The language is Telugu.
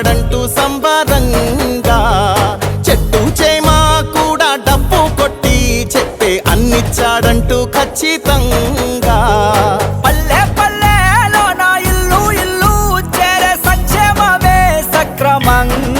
కొడతాడంటూ సంబరంగా. చెట్టు చేమా కూడా డబ్బు కొట్టి చెప్పే అన్నిచ్చాడంటూ ఖచ్చితంగా. పల్లె పల్లెలో నా ఇల్లు ఇల్లు చేరే సంక్షేమమే సక్రమంగా.